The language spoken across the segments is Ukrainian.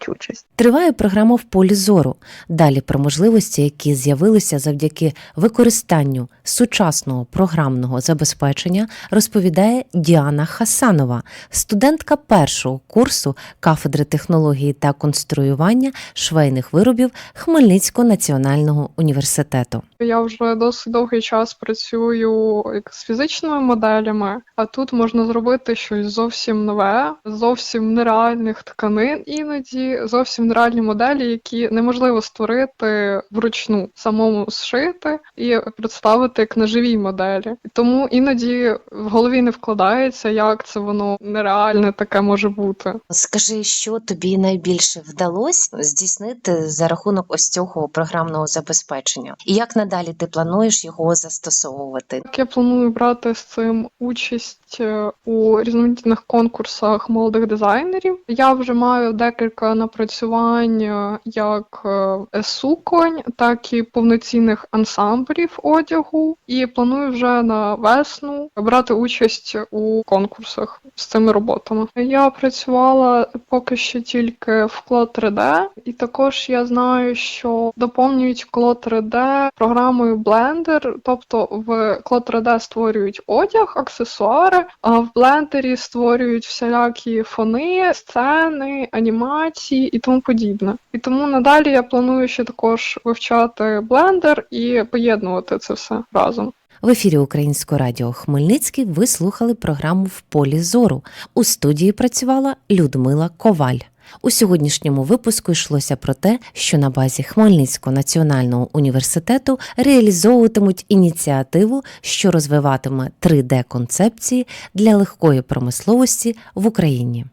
беруть участь. Триває програма в полі зору. Далі про можливості, які з'явилися завдяки використанню сучасного програмного забезпечення, розповідає Діана Хасанова, студентка першого курсу кафедри технології та конструювання швейних виробів Хмельницького національного університету. Я вже досить довгий час працюю як з фізичними моделями, а тут можна зробити щось зовсім нове, зовсім нереальних тканин, іноді зовсім нереальні моделі, які неможливо створити вручну, самому зшити і представити як на живій моделі. Тому іноді в голові не вкладається, як це воно нереальне таке може бути. Скажи, що тобі найбільше вдалося здійснити за рахунок ось цього програмного забезпечення, і як надалі ти плануєш його застосовувати? Я планую брати з цим участь е, у різноманітних конкурсах молодих дизайнерів. Я вже маю декілька напрацювань як е, суконь, так і повноцінних ансамблів одягу. І планую вже на весну брати участь у конкурсах з цими роботами. Я працювала поки що тільки в Кло 3D, і також я знаю, що доповнюють Кло 3D програмою Blender, тобто в Кло 3D створюють одяг, аксесуари, а в блендері створюють всілякі фони, сцени, анімації і тому подібне. І тому надалі я планую ще також вивчати Blender і поєднувати це все разом. В ефірі Українського радіо Хмельницький ви слухали програму В полі зору. У студії працювала Людмила Коваль. У сьогоднішньому випуску йшлося про те, що на базі Хмельницького національного університету реалізовуватимуть ініціативу, що розвиватиме 3D-концепції для легкої промисловості в Україні.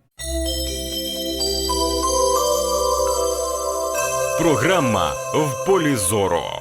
Програма в полі зору.